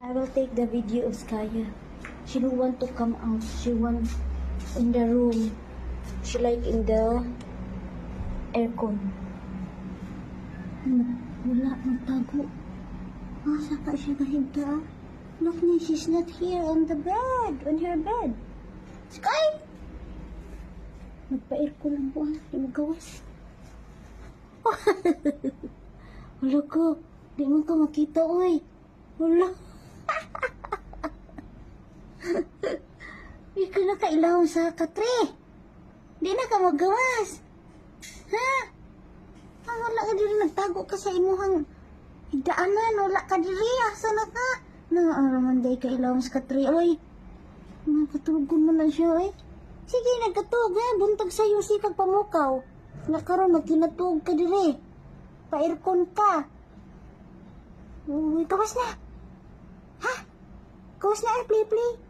I will take the video of Skaya. She don't want to come out. She want in the room. She like in the aircon. Hmm, Wala, nagtago. Asa ka siya kahigda? Look na, she's not here on the bed, on her bed. Sky! Nagpa-aircon lang po, ah. Di mo gawas. Wala ko. Di mo ka makita, oy. Wala. Di ka na kailangan sa katre. Di na ka magawas. Ha? Ang wala ka diri nagtago ka sa imuhang higdaanan. Wala ka diri. Asa na ka? Naaraman day ka ilawang sa katre. Oy. Nakatugon mo na siya, oy. Sige, nagkatug ha. Buntag sa iyong sikag pamukaw. Nakaroon, nagkinatug ka diri. Pa-aircon ka. Uy, kawas na. Ha? Kawas na, eh,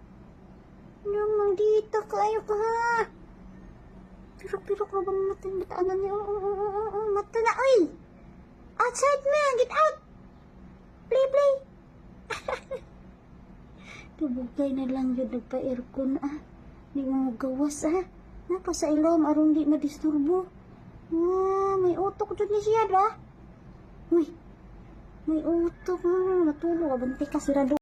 Naman dito kayo ka, ha? Pero-pero ka ba mata bataan niya? Oo, oo, oo, oo, mata na, oy! Outside na! Get out! Play, play! Tubugay na lang yun nagpa-aircon, ah. Di mo gawas, ah. Napa sa ilom, aron di madisturbo. Ah, may utok dyan ni siya, ba? Uy, may utok, ah. Matulog, abanti ka, sirado.